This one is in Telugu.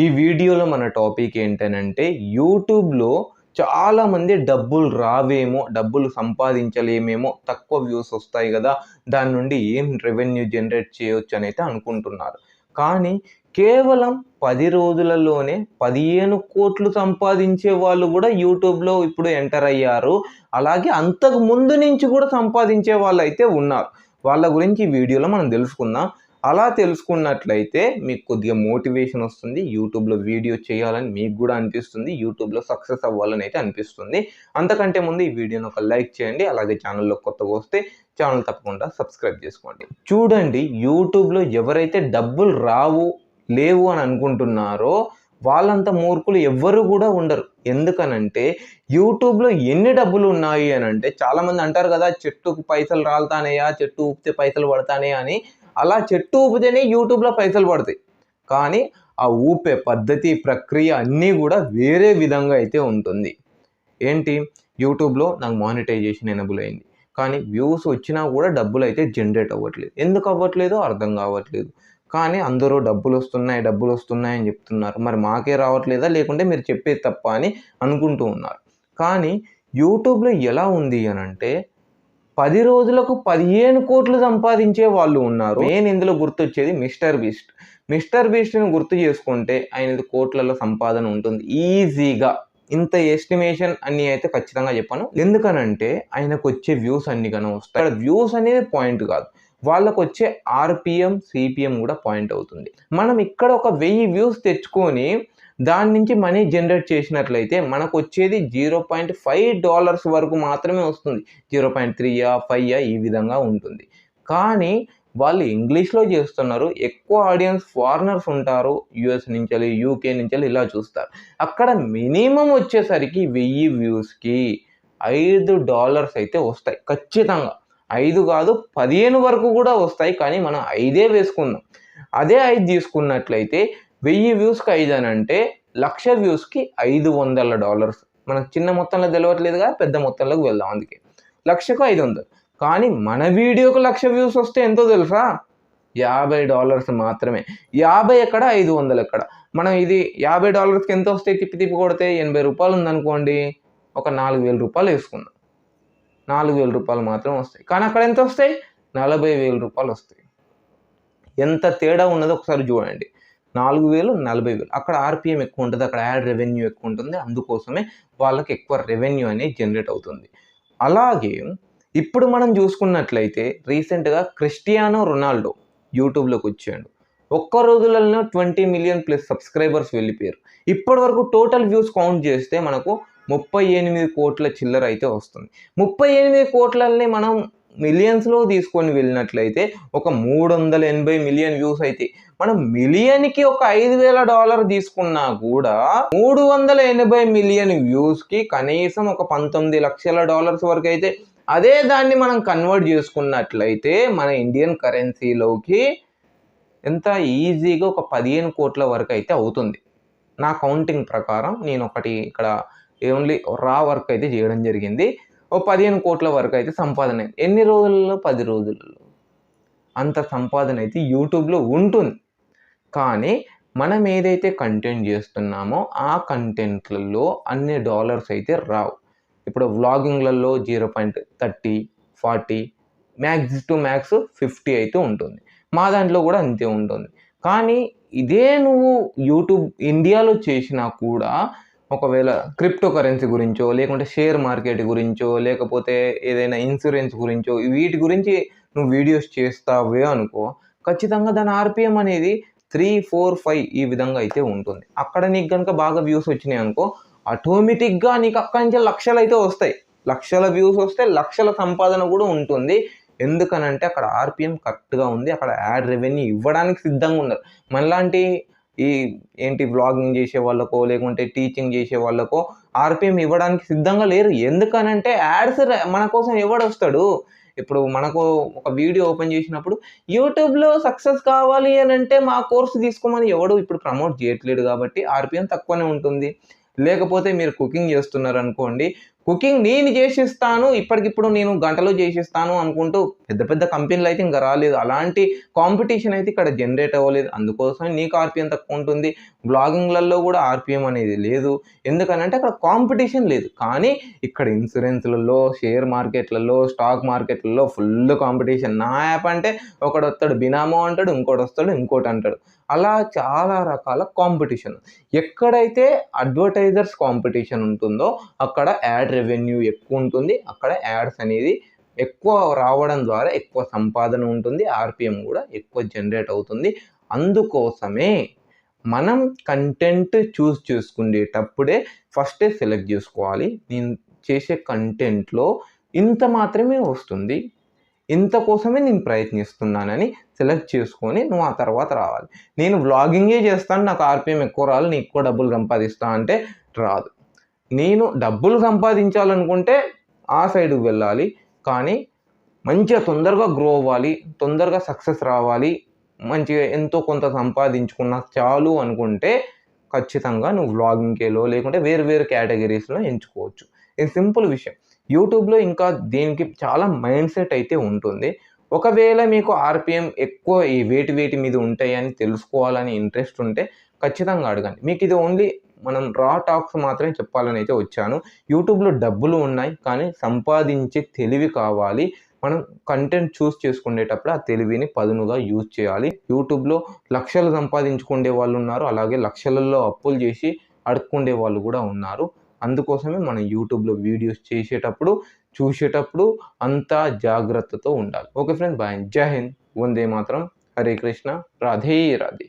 ఈ వీడియోలో మన టాపిక్ ఏంటనంటే యూట్యూబ్లో చాలామంది డబ్బులు రావేమో డబ్బులు సంపాదించలేమేమో తక్కువ వ్యూస్ వస్తాయి కదా దాని నుండి ఏం రెవెన్యూ జనరేట్ చేయొచ్చు అని అయితే అనుకుంటున్నారు. కానీ కేవలం పది రోజులలోనే పదిహేను కోట్లు సంపాదించే వాళ్ళు కూడా యూట్యూబ్లో ఇప్పుడు ఎంటర్ అయ్యారు. అలాగే అంతకు ముందు నుంచి కూడా సంపాదించే వాళ్ళు అయితే ఉన్నారు. వాళ్ళ గురించి వీడియోలో మనం తెలుసుకుందాం. అలా తెలుసుకున్నట్లయితే మీకు కొద్దిగా మోటివేషన్ వస్తుంది యూట్యూబ్లో వీడియో చేయాలని మీకు కూడా అనిపిస్తుంది యూట్యూబ్లో సక్సెస్ అవ్వాలని అయితే అనిపిస్తుంది. అంతకంటే ముందు ఈ వీడియోని ఒక లైక్ చేయండి అలాగే ఛానల్లో కొత్తగా వస్తే ఛానల్ తప్పకుండా సబ్స్క్రైబ్ చేసుకోండి. చూడండి యూట్యూబ్లో ఎవరైతే డబ్బులు రావు లేవు అని అనుకుంటున్నారో వాళ్ళంత మూర్ఖులు ఎవ్వరు కూడా ఉండరు. ఎందుకనంటే యూట్యూబ్లో ఎన్ని డబ్బులు ఉన్నాయి అని అంటే చాలామంది అంటారు కదా చెట్టుకు పైసలు రాలుతానేయా చెట్టు ఊపితే పైసలు పడతానే అని. అలా చెట్టు ఊపితేనే యూట్యూబ్లో పైసలు పడతాయి. కానీ ఆ ఊపే పద్ధతి ప్రక్రియ అన్నీ కూడా వేరే విధంగా అయితే ఉంటుంది. ఏంటి? యూట్యూబ్లో నాకు మానిటైజేషన్ ఎనబుల్ అయింది. కానీ వ్యూస్ వచ్చినా కూడా డబ్బులు అయితే జనరేట్ అవ్వట్లేదు. ఎందుకు అవ్వట్లేదో? అర్థం కావట్లేదు. కానీ అందరూ డబ్బులు వస్తున్నాయి డబ్బులు వస్తున్నాయని చెప్తున్నారు. మరి మాకే రావట్లేదా? లేకుంటే మీరు చెప్పేది తప్ప అని అనుకుంటూ ఉన్నారు. కానీ యూట్యూబ్లో ఎలా ఉంది అని అంటే పది రోజులకు పదిహేను కోట్లు సంపాదించే వాళ్ళు ఉన్నారు. నేను ఇందులో గుర్తొచ్చేది మిస్టర్ బీస్ట్. మిస్టర్ బీస్ట్ని గుర్తు చేసుకుంటే ఆయనది కోట్లలో సంపాదన ఉంటుంది. ఈజీగా. ఇంత ఎస్టిమేషన్ అన్ని అయితే ఖచ్చితంగా చెప్పాను. ఎందుకనంటే ఆయనకు వచ్చే వ్యూస్ అన్ని కన్నా వస్తాయి. వ్యూస్ అనేది పాయింట్ కాదు. వాళ్ళకు వచ్చే ఆర్పిఎం సిపిఎం కూడా పాయింట్ అవుతుంది. మనం ఇక్కడ ఒక వెయ్యి వ్యూస్ తెచ్చుకొని దాని నుంచి మనీ జనరేట్ చేసినట్లయితే మనకు వచ్చేది జీరో పాయింట్ ఫైవ్ డాలర్స్ వరకు మాత్రమే వస్తుంది. జీరో పాయింట్ త్రీయా ఫైవ్యా ఈ విధంగా ఉంటుంది. కానీ వాళ్ళు ఇంగ్లీష్లో చేస్తున్నారు. ఎక్కువ ఆడియన్స్ ఫారినర్స్ ఉంటారు. యుఎస్ నుంచి యూకే నుంచి ఇలా చూస్తారు. అక్కడ మినిమం వచ్చేసరికి వెయ్యి వ్యూస్కి ఐదు డాలర్స్ అయితే వస్తాయి. ఖచ్చితంగా. ఐదు కాదు పదిహేను వరకు కూడా వస్తాయి. కానీ మనం ఐదే వేసుకుందాం. అదే ఐదు తీసుకున్నట్లయితే వెయ్యి వ్యూస్కి ఐదు అని అంటే లక్ష వ్యూస్కి ఐదు వందల డాలర్స్. మనకు చిన్న మొత్తంలో తెలియట్లేదుగా పెద్ద మొత్తంలోకి వెళ్దాం అందుకే. లక్షకు ఐదు వందలు. కానీ మన వీడియోకు లక్ష వ్యూస్ వస్తే ఎంతో తెలుసా? యాభై డాలర్స్ మాత్రమే. యాభై ఎక్కడ ఐదు వందలు ఎక్కడ? మనం ఇది యాభై డాలర్స్కి ఎంత వస్తాయి తిప్పి తిప్పి కొడితే ఎనభై రూపాయలు ఉందనుకోండి ఒక నాలుగు వేల రూపాయలు వేసుకుందాం. నాలుగు వేల రూపాయలు మాత్రం వస్తాయి. కానీ అక్కడ ఎంత వస్తాయి? నలభై వేల రూపాయలు వస్తాయి. ఎంత తేడా ఉన్నదో ఒకసారి చూడండి. నాలుగు వేలు నలభై వేలు. అక్కడ ఆర్పిఎం ఎక్కువ ఉంటుంది అక్కడ యాడ్ రెవెన్యూ ఎక్కువ ఉంటుంది. అందుకోసమే వాళ్ళకి ఎక్కువ రెవెన్యూ అనేది జనరేట్ అవుతుంది. అలాగే ఇప్పుడు మనం చూసుకున్నట్లయితే రీసెంట్గా క్రిస్టియానో రొనాల్డో యూట్యూబ్లోకి వచ్చాడు. ఒక్క రోజులలో ట్వంటీ మిలియన్ ప్లస్ సబ్స్క్రైబర్స్ వెళ్ళిపోయారు. ఇప్పటి వరకు టోటల్ వ్యూస్ కౌంట్ చేస్తే మనకు ముప్పై ఎనిమిది కోట్ల చిల్లర అయితే వస్తుంది. ముప్పై ఎనిమిది కోట్లని మనం మిలియన్స్లో తీసుకొని వెళ్ళినట్లయితే ఒక మూడు వందల ఎనభై మిలియన్ వ్యూస్ అయితే. మనం మిలియన్కి ఒక ఐదు వేల డాలర్ తీసుకున్నా కూడా మూడు వందల ఎనభై మిలియన్ వ్యూస్కి కనీసం ఒక పంతొమ్మిది లక్షల డాలర్స్ వరకు అయితే. అదే దాన్ని మనం కన్వర్ట్ చేసుకున్నట్లయితే మన ఇండియన్ కరెన్సీలోకి ఎంత ఈజీగా ఒక పదిహేను కోట్ల వరకు అయితే అవుతుంది. నా కౌంటింగ్ ప్రకారం నేను ఒకటి ఇక్కడ ఓన్లీ రా వర్క్ అయితే చేయడం జరిగింది. ఓ పదిహేను కోట్ల వరకు అయితే సంపాదన. అయింది ఎన్ని రోజులలో? పది రోజులలో. అంత సంపాదన అయితే యూట్యూబ్లో ఉంటుంది. కానీ మనం ఏదైతే కంటెంట్ చేస్తున్నామో ఆ కంటెంట్లలో అన్ని డాలర్స్ అయితే రావు. ఇప్పుడు వ్లాగింగ్లలో zero point thirty forty max to max fifty అయితే ఉంటుంది. మా దాంట్లో కూడా అంతే ఉంటుంది. కానీ ఇదే నువ్వు యూట్యూబ్ ఇండియాలో చేసినా కూడా ఒకవేళ క్రిప్టో కరెన్సీ గురించో లేకుంటే షేర్ మార్కెట్ గురించో లేకపోతే ఏదైనా ఇన్సూరెన్స్ గురించో వీటి గురించి నువ్వు వీడియోస్ చేస్తావే అనుకో ఖచ్చితంగా దాని ఆర్పిఎం అనేది త్రీ ఫోర్ ఫైవ్ ఈ విధంగా అయితే ఉంటుంది. అక్కడ నీకు కనుక బాగా వ్యూస్ వచ్చినాయి అనుకో ఆటోమేటిక్గా నీకు అక్కడి నుంచి లక్షలు అయితే వస్తాయి. లక్షల వ్యూస్ వస్తే లక్షల సంపాదన కూడా ఉంటుంది. ఎందుకనంటే అక్కడ ఆర్పిఎం కరెక్ట్గా ఉంది. అక్కడ యాడ్ రెవెన్యూ ఇవ్వడానికి సిద్ధంగా ఉన్నారు. మనలాంటి ఈ ఏంటి వ్లాగింగ్ చేసే వాళ్ళకో లేకుంటే టీచింగ్ చేసే వాళ్ళకో ఆర్పిఎం ఇవ్వడానికి సిద్ధంగా లేరు. ఎందుకనంటే యాడ్స్ మన కోసం ఎవడు వస్తాడు? ఇప్పుడు మనకు ఒక వీడియో ఓపెన్ చేసినప్పుడు యూట్యూబ్లో సక్సెస్ కావాలి అని అంటే మా కోర్సు తీసుకోమని ఎవడు ఇప్పుడు ప్రమోట్ చేయట్లేడు కాబట్టి ఆర్పిఎం తక్కువనే ఉంటుంది. లేకపోతే మీరు కుకింగ్ చేస్తున్నారు అనుకోండి కుకింగ్ నేను చేసిస్తాను ఇప్పటికిప్పుడు నేను గంటలో చేసిస్తాను అనుకుంటూ పెద్ద పెద్ద కంపెనీలు అయితే ఇంకా రాలేదు. అలాంటి కాంపిటీషన్ అయితే ఇక్కడ జనరేట్ అవ్వలేదు. అందుకోసం నీకు ఆర్పిఎం తక్కువ ఉంటుంది. బ్లాగింగ్లలో కూడా ఆర్పిఎం అనేది లేదు. ఎందుకనంటే అక్కడ కాంపిటీషన్ లేదు. కానీ ఇక్కడ ఇన్సూరెన్స్లలో షేర్ మార్కెట్లలో స్టాక్ మార్కెట్లలో ఫుల్ కాంపిటీషన్. నా యాప్ అంటే ఒకడు వస్తాడు బినామో అంటాడు ఇంకోటి వస్తాడు ఇంకోటి అంటాడు. అలా చాలా రకాల కాంపిటీషన్. ఎక్కడైతే అడ్వర్టైజర్స్ కాంపిటీషన్ ఉంటుందో అక్కడ యాడ్ రెవెన్యూ ఎక్కువ ఉంటుంది. అక్కడ యాడ్స్ అనేది ఎక్కువ రావడం ద్వారా ఎక్కువ సంపాదన ఉంటుంది. ఆర్పిఎం కూడా ఎక్కువ జనరేట్ అవుతుంది. అందుకోసమే మనం కంటెంట్ చూస్ చేసుకునేటప్పుడే ఫస్టే సెలెక్ట్ చేసుకోవాలి. నేను చేసే కంటెంట్లో ఇంత మాత్రమే వస్తుంది. ఇంత కోసమే నేను ప్రయత్నిస్తున్నానని సెలెక్ట్ చేసుకొని నువ్వు ఆ తర్వాత రావాలి. నేను వ్లాగింగే చేస్తాను. నాకు ఆర్పిఎం ఎక్కువ రావాలి నేను ఎక్కువ డబ్బులు సంపాదిస్తా అంటే రాదు. నేను డబ్బులు సంపాదించాలనుకుంటే ఆ సైడ్కి వెళ్ళాలి కానీ మంచిగా తొందరగా గ్రో అవ్వాలి తొందరగా సక్సెస్ రావాలి మంచిగా ఎంతో కొంత సంపాదించుకున్నా చాలు అనుకుంటే ఖచ్చితంగా నువ్వు వ్లాగింగ్కేలో లేకుంటే వేరు వేరు కేటగిరీస్లో ఎంచుకోవచ్చు. ఇది సింపుల్ విషయం. యూట్యూబ్లో ఇంకా దీనికి చాలా మైండ్ సెట్ అయితే ఉంటుంది. ఒకవేళ మీకు ఆర్పిఎం ఎక్కువ ఈ వేటి వేటి మీద ఉంటాయని తెలుసుకోవాలని ఇంట్రెస్ట్ ఉంటే ఖచ్చితంగా అడగండి. మీకు ఇది ఓన్లీ మనం రా టాక్స్ మాత్రమే చెప్పాలని అయితే వచ్చాను యూట్యూబ్లో డబ్బులు ఉన్నాయి కానీ సంపాదించే తెలివి కావాలి. మనం కంటెంట్ చూస్ చేసుకునేటప్పుడు ఆ తెలివిని పదునుగా యూజ్ చేయాలి. యూట్యూబ్లో లక్షలు సంపాదించుకునే వాళ్ళు ఉన్నారు అలాగే లక్షలలో అప్పులు చేసి అడుక్కుండే వాళ్ళు కూడా ఉన్నారు. అందుకోసమే మనం యూట్యూబ్లో వీడియోస్ చేసేటప్పుడు చూసేటప్పుడు అంతా జాగ్రత్తతో ఉండాలి. ఓకే ఫ్రెండ్ బాయ్ జై హింద్. వందే మాత్రం. హరే కృష్ణ. రాధే రాధే.